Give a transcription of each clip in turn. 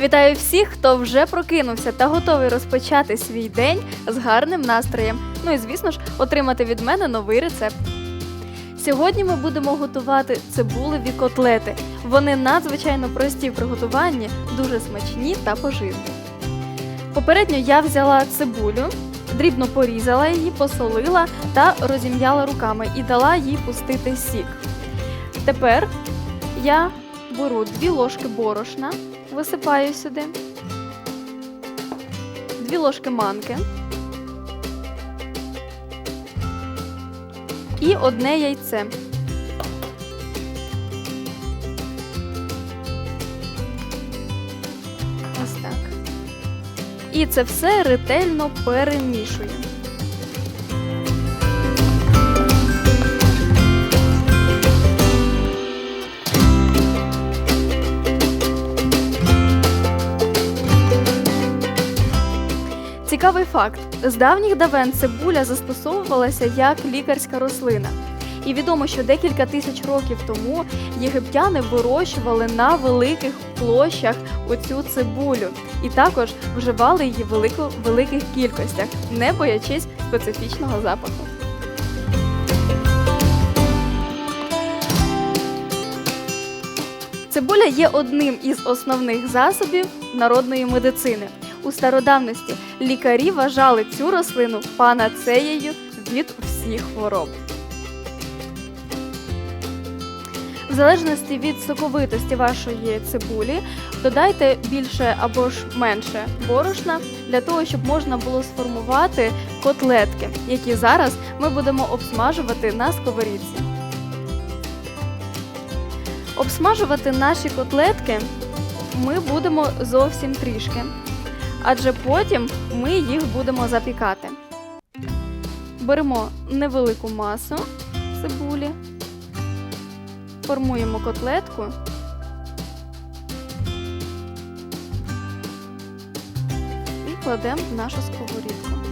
Вітаю всіх, хто вже прокинувся та готовий розпочати свій день з гарним настроєм. Ну і звісно ж, отримати від мене новий рецепт. Сьогодні ми будемо готувати цибулеві котлети. Вони надзвичайно прості в приготуванні, дуже смачні та поживні. Попередньо я взяла цибулю, дрібно порізала її, посолила та розім'яла руками і дала їй пустити сік. Тепер я беру дві ложки борошна, висипаю сюди, дві ложки манки і одне яйце. Ось так. І це все ретельно перемішую. Цікавий факт: з давніх давен цибуля застосовувалася як лікарська рослина. І відомо, що декілька тисяч років тому єгиптяни вирощували на великих площах оцю цибулю і також вживали її в велико, великих кількостях, не боячись специфічного запаху. Цибуля є одним із основних засобів народної медицини. У стародавності лікарі вважали цю рослину панацеєю від всіх хвороб. В залежності від соковитості вашої цибулі додайте більше або ж менше борошна для того, щоб можна було сформувати котлетки, які зараз ми будемо обсмажувати на сковорідці. Обсмажувати наші котлетки ми будемо зовсім трішки, адже потім ми їх будемо запікати. Беремо невелику масу цибулі, формуємо котлетку. І кладемо в нашу сковорідку.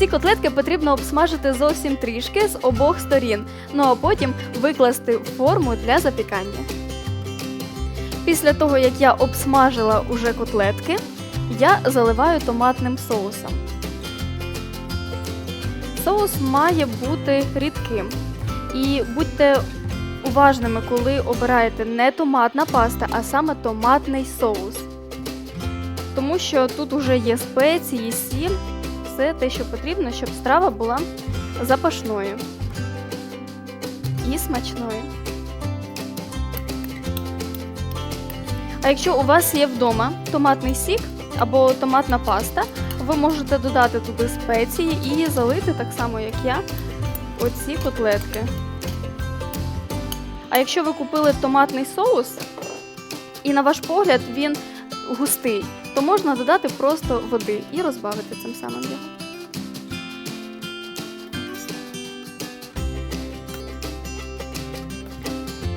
Ці котлетки потрібно обсмажити зовсім трішки з обох сторін, ну а потім викласти в форму для запікання. Після того, як я обсмажила уже котлетки, я заливаю томатним соусом. Соус має бути рідким. І будьте уважними, коли обираєте не томатна паста, а саме томатний соус. Тому що тут уже є спеції, сіль, все те, що потрібно, щоб страва була запашною і смачною. А якщо у вас є вдома томатний сік або томатна паста, ви можете додати туди спеції і залити так само, як я, оці котлетки. А якщо ви купили томатний соус, і на ваш погляд він густий, то можна додати просто води і розбавити цим самим його.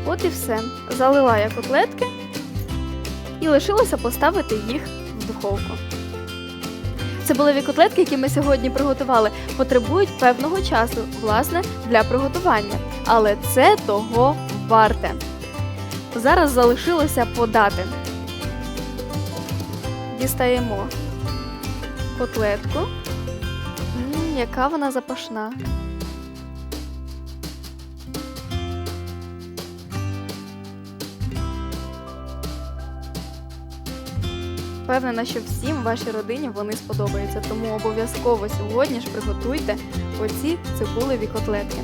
От і все. Залила я котлетки і лишилося поставити їх в духовку. Цибулеві котлетки, які ми сьогодні приготували, потребують певного часу, власне, для приготування. Але це того варте. Зараз залишилося подати. Дістаємо котлетку. М, яка вона запашна. Впевнена, що всім вашій родині вони сподобаються, тому обов'язково сьогодні ж приготуйте оці цибулеві котлетки.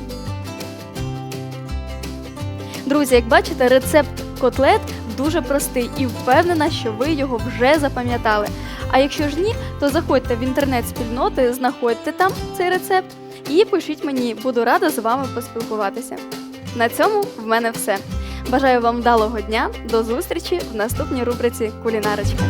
Друзі, як бачите, рецепт котлет дуже простий і впевнена, що ви його вже запам'ятали. А якщо ж ні, то заходьте в інтернет-спільноти, знаходьте там цей рецепт і пишіть мені, буду рада з вами поспілкуватися. На цьому в мене все. Бажаю вам вдалого дня, до зустрічі в наступній рубриці Кулінарочка.